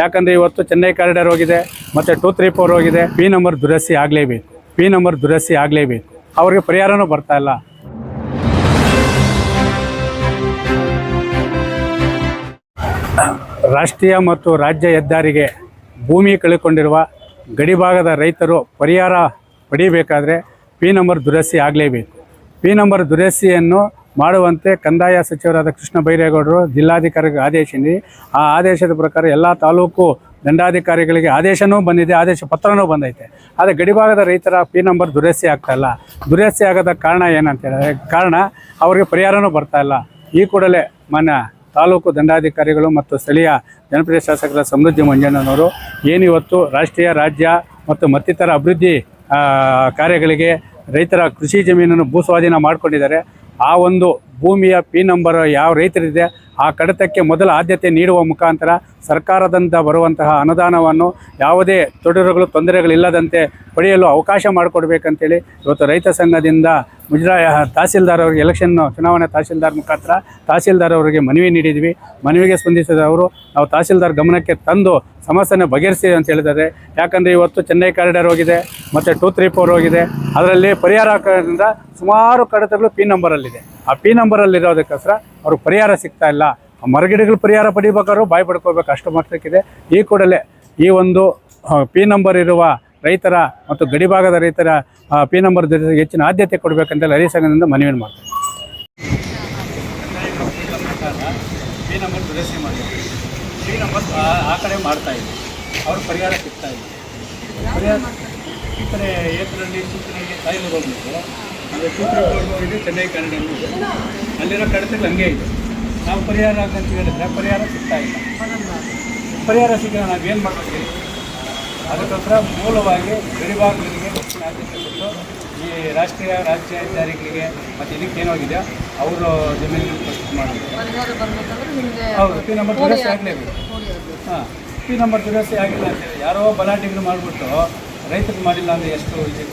ಯಾಕಂದ್ರೆ ಇವತ್ತು ಚೆನ್ನೈ ಕಾರಿಡಾರ್ ಹೋಗಿದೆ, ಮತ್ತೆ ಟೂ ತ್ರೀ ಫೋರ್ ಹೋಗಿದೆ. ಪಿ ನಂಬರ್ ದುರಸ್ತಿ ಆಗಲೇಬೇಕು. ಪಿ ನಂಬರ್ ದುರಸ್ತಿ ಆಗಲೇಬೇಕು. ಅವ್ರಿಗೆ ಪರಿಹಾರನೂ ಬರ್ತಾ ಇಲ್ಲ. ರಾಷ್ಟ್ರೀಯ ಮತ್ತು ರಾಜ್ಯ ಹೆದ್ದಾರಿಗೆ ಭೂಮಿ ಕಳೆದುಕೊಂಡಿರುವ ಗಡಿಭಾಗದ ರೈತರು ಪರಿಹಾರ ಪಡೀಬೇಕಾದ್ರೆ ಪಿ ನಂಬರ್ ದುರಸ್ತಿ ಆಗಲೇಬೇಕು. ಪಿ ನಂಬರ್ ದುರಸ್ತಿಯನ್ನು ಮಾಡುವಂತೆ ಕಂದಾಯ ಸಚಿವರಾದ ಕೃಷ್ಣ ಬೈರೇಗೌಡರು ಆದೇಶ ನೀಡಿ ಆ ಆದೇಶದ ಪ್ರಕಾರ ಎಲ್ಲ ತಾಲೂಕು ದಂಡಾಧಿಕಾರಿಗಳಿಗೆ ಆದೇಶನೂ ಬಂದಿದೆ, ಆದೇಶ ಪತ್ರನೂ ಬಂದೈತೆ. ಆದರೆ ಗಡಿಭಾಗದ ರೈತರ ಪಿ ನಂಬರ್ ದುರಸ್ತಿ ಆಗ್ತಾ ಇಲ್ಲ. ದುರಸ್ತಿ ಆಗೋದ ಕಾರಣ ಏನಂತ ಹೇಳಿದ್ರೆ, ಕಾರಣ ಅವರಿಗೆ ಪರಿಹಾರನೂ ಬರ್ತಾ ಇಲ್ಲ. ಈ ಕೂಡಲೇ ಮಾನ್ಯ ತಾಲೂಕು ದಂಡಾಧಿಕಾರಿಗಳು ಮತ್ತು ಸ್ಥಳೀಯ ಜನಪ್ರಿಯ ಶಾಸಕರ ಸಮೃದ್ಧಿ ಮಂಜಣ್ಣನವರು ಏನಿವತ್ತು ರಾಷ್ಟ್ರೀಯ, ರಾಜ್ಯ ಮತ್ತು ಮತ್ತಿತರ ಅಭಿವೃದ್ಧಿ ಕಾರ್ಯಗಳಿಗೆ ರೈತರ ಕೃಷಿ ಜಮೀನನ್ನು ಭೂಸ್ವಾಧೀನ ಮಾಡಿಕೊಂಡಿದ್ದಾರೆ. ಆ ಒಂದು ಭೂಮಿಯ ಪಿ ನಂಬರ್ ಯಾವ ರೈತರಿದೆ ಆ ಕಡತಕ್ಕೆ ಮೊದಲ ಆದ್ಯತೆ ನೀಡುವ ಮುಖಾಂತರ ಸರ್ಕಾರದಿಂದ ಬರುವಂತಹ ಅನುದಾನವನ್ನು ಯಾವುದೇ ತೊಡರುಗಳು, ತೊಂದರೆಗಳಿಲ್ಲದಂತೆ ಪಡೆಯಲು ಅವಕಾಶ ಮಾಡಿಕೊಡ್ಬೇಕಂತೇಳಿ ಇವತ್ತು ರೈತ ಸಂಘದಿಂದ ಮುಜರಾಯ ತಹಸೀಲ್ದಾರ್ ಅವರಿಗೆ ಎಲೆಕ್ಷನ್ ಚುನಾವಣೆ ತಹಸೀಲ್ದಾರ್ ಮುಖಾಂತರ ತಹಸೀಲ್ದಾರ್ ಅವರಿಗೆ ಮನವಿ ನೀಡಿದ್ವಿ. ಮನವಿಗೆ ಸ್ಪಂದಿಸಿದ ಅವರು, ನಾವು ತಹಸೀಲ್ದಾರ್ ಗಮನಕ್ಕೆ ತಂದು ಸಮಸ್ಯೆನ ಬಗೆಹರಿಸಿ ಅಂತ ಹೇಳಿದ್ದಾರೆ. ಯಾಕಂದರೆ ಇವತ್ತು ಚೆನ್ನೈ ಕಾರಿಡಾರ್ ಹೋಗಿದೆ, ಮತ್ತು ಟೂ ತ್ರೀ ಫೋರ್ ಹೋಗಿದೆ. ಅದರಲ್ಲಿ ಪರಿಹಾರ ಹಾಕೋದ್ರಿಂದ ಸುಮಾರು ಕಡತಗಳು ಪಿ ನಂಬರಲ್ಲಿದೆ ಆ ಪಿ ನಂಬರಲ್ಲಿರೋದಕ್ಕೋಸ್ಕರ ಅವ್ರಿಗೆ ಪರಿಹಾರ ಸಿಗ್ತಾ ಇಲ್ಲ. ಮರಗಿಡಗಳು ಪರಿಹಾರ ಪಡಿಬೇಕಾದ್ರು ಬಾಯಿ ಪಡ್ಕೋಬೇಕು. ಅಷ್ಟು ಮಟ್ಟಕ್ಕಿದೆ ಈ ಕೂಡಲೇ ಈ ಒಂದು ಪಿ ನಂಬರ್ ಇರುವ ರೈತರ ಮತ್ತು ಗಡಿಭಾಗದ ರೈತರ ಪಿ ನಂಬರ್ ಹೆಚ್ಚಿನ ಆದ್ಯತೆ ಕೊಡಬೇಕಂತ ಹರಿ ಸಂಘದಿಂದ ಮನವಿ ಮಾಡ್ತಾರೆ ನಂಬರ್ ಪರಿಹಾರ ಸಿಗ್ತಾ ಇಲ್ಲ. ಪರಿಹಾರ ಈ ಕಡೆ ಏತರಲ್ಲಿ ಚಿತ್ರನಲ್ಲಿ ಕಾಯಿಲೆ ಚಿತ್ರ ಇದೆ ಚೆನ್ನೈ ಕನ್ನಡ ಇದೆ ಅಲ್ಲಿರೋ ಕಡತಗಳು ಹಂಗೆ ಇದೆ. ನಾವು ಪರಿಹಾರ ಅಂತ ಹೇಳಿದ್ರೆ ಪರಿಹಾರ ಸಿಗ್ತಾ ಇಲ್ಲ. ಪರಿಹಾರ ನಾವು ಏನು ಮಾಡಬೇಕು? ಅದಕ್ಕೋಸ್ಕರ ಮೂಲವಾಗಿ ಗಡಿಭಾಗಗಳಿಗೆ ಹೆಚ್ಚಿನ ಆದ್ಯತೆ ಕೊಟ್ಟು ಈ ರಾಷ್ಟ್ರೀಯ ರಾಜ್ಯ ಹೆದ್ದಾರಿಗಳಿಗೆ ಮತ್ತು ಇದಕ್ಕೆ ಏನಾಗಿದೆ? ಅವರು ಜಮೀನು ಪ್ರಸ್ತುತ ಹೌದು ಪಿ ನಂಬರ್ ದುರಸ್ತಿ ಆಗಲೇಬೇಕು. ಹಾಂ ಪಿ ನಂಬರ್ ದುರಸ್ತಿ ಆಗಿಲ್ಲ ಅಂತೇಳಿ ಯಾರೋ ಬಲಾಟಿಗಳು ಮಾಡಿಬಿಟ್ಟು ರೈತರಿಗೆ ಮಾಡಿಲ್ಲ ಅಂದರೆ ಎಷ್ಟು ಇದು?